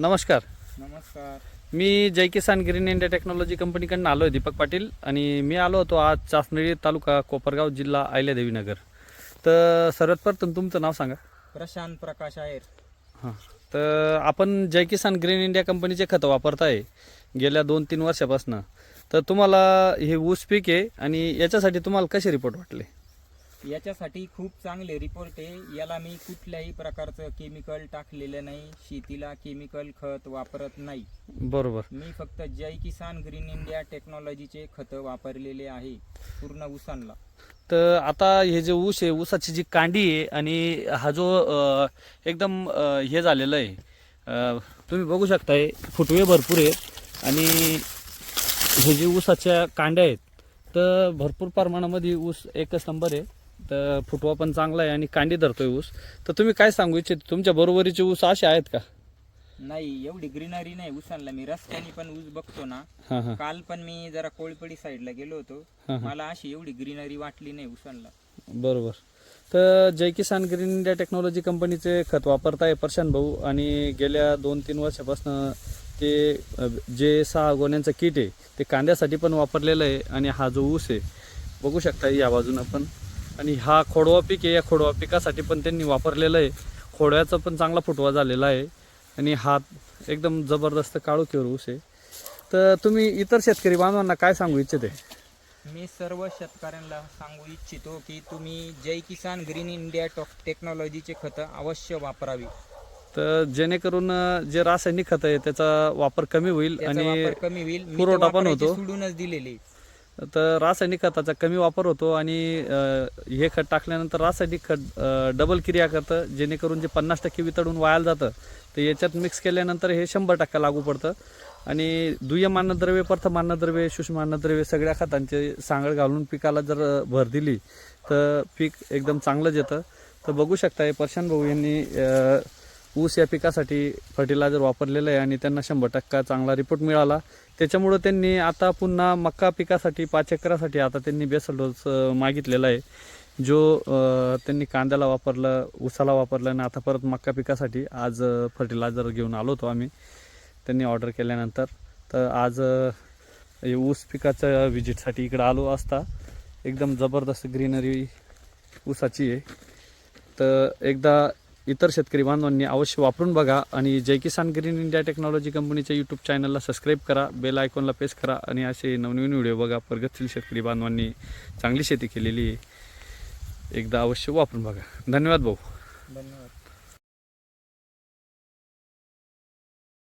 नमस्कार. नमस्कार. मी Jai Kisan green India technology कंपनीकडून आलो आहे दीपक पाटील आणि मी आलो होतो आज चासनळी तालुका कोपरगाव जिल्हा अहिल्यादेवी नगर तर सर्वात प्रथम तुमचं नाव सांगा. प्रशांत प्रकाश आहेर. हां. तर आपण जय किसान ग्रीन इंडिया कंपनीचे खतं वापरताय गेल्या दोन तीन वर्षापासून. तर तुम्हाला हे ऊस पीक आहे आणि याच्यासाठी तुम्हाला कसे रिपोर्ट वाटले? याच्यासाठी खूप चांगले रिपोर्ट आहे. याला मी कुठल्याही प्रकारचं केमिकल टाकलेलं नाही. शेतीला केमिकल खत वापरत नाही. बरोबर. मी फक्त जय किसान ग्रीन इंडिया टेक्नॉलॉजीचे खतं वापरलेले आहे. पूर्ण उसांना तर आता हे जे ऊस आहे ऊसाची जी कांडी आहे आणि हा जो अ, एकदम अ, हे झालेलं आहे अ, तुम्ही बघू शकताय फुटवे भरपूर आहेत आणि हे जे ऊसाच्या कांड्या आहेत तर भरपूर प्रमाणामध्ये ऊस एकच नंबर आहे. तर फुटवा पण चांगला आहे आणि कांडी धरतोय ऊस. तर तुम्ही काय सांगू इच्छित? तुमच्या बरोबरीचे ऊस असे आहेत का? नाही एवढी ग्रीनरी नाही उसांना मी रस्त्याने पण ऊस बघतो ना. हां हां. काल पण मी जरा कोळपडी साईडला गेलो होतो. मला अशी एवढी ग्रीनरी वाटली नाही उसांना बरोबर. तर Jai Kisan green India technology कंपनीचे खत वापरताय प्रशांत भाऊ आणि गेल्या दोन तीन वर्षापासून ते अ, जे सहा गोण्यांचं किट आहे ते कांद्यासाठी पण वापरलेलं आहे आणि हा जो ऊस आहे बघू शकता या बाजूनं पण. आणि हा खोडवा पीक आहे या खोडवा पिकासाठी पण त्यांनी वापरलेलं आहे. खोडव्याचा पण चांगला फुटवा झालेला आहे. आणि हा एकदम जबरदस्त काळोखीवर ऊस आहे. तर तुम्ही इतर शेतकरी बांधवांना काय सांगू इच्छिते? मी सर्व शेतकऱ्यांना सांगू इच्छितो की तुम्ही जय किसान ग्रीन इंडिया टॉक- टेक्नॉलॉजीचे खतं अवश्य वापरावी. तर जेणेकरून जे रासायनिक खत आहे त्याचा वापर कमी होईल त्याचा आणि वापर कमी होईल. मी पुरवठा पण वापरायचे होतो. सोडूनच दिलेले. तर रासायनिक खताचा कमी वापर होतो आणि हे खत टाकल्यानंतर रासायनिक खत डबल क्रिया करतं जेणेकरून जे पन्नास टक्के वितळून वायाला जातं तर याच्यात मिक्स केल्यानंतर हे शंभर टक्के लागू पडतं. आणि दुय्यम अन्नद्रव्ये प्रथम अन्नद्रव्ये सूक्ष्म अन्नद्रव्ये सगळ्या खतांचे सांगड घालून पिकाला जर भर दिली तर पीक एकदम चांगलंच येतं. तर बघू शकताय प्रशांत भाऊ यांनी ऊस या पिकासाठी फर्टिलायझर वापरलेलं आहे आणि त्यांना शंभर टक्का चांगला रिपोर्ट मिळाला. त्याच्यामुळं त्यांनी आता पुन्हा मक्का पिकासाठी पाच एकरासाठी आता त्यांनी बेसल डोस मागितलेला आहे. जो त्यांनी कांद्याला वापरलं ऊसाला वापरलं आणि आता परत मक्का पिकासाठी आज फर्टिलायझर घेऊन आलो होतो आम्ही. त्यांनी ऑर्डर केल्यानंतर. तर आज ऊस पिकाच्या व्हिजिटसाठी इकडं आलो असता. एकदम जबरदस्त ग्रीनरी ऊसाची आहे. तर एकदा इतर शेतकरी बांधवांनी अवश्य वापरून बघा आणि Jai Kisan green India technology कंपनीच्या यूट्यूब चॅनलला सबस्क्राईब करा बेल आयकॉनला प्रेस करा आणि असे नवनवीन व्हिडिओ बघा. प्रगतशील शेतकरी बांधवांनी चांगली शेती केलेली एकदा अवश्य वापरून बघा. धन्यवाद भाऊ. धन्यवाद.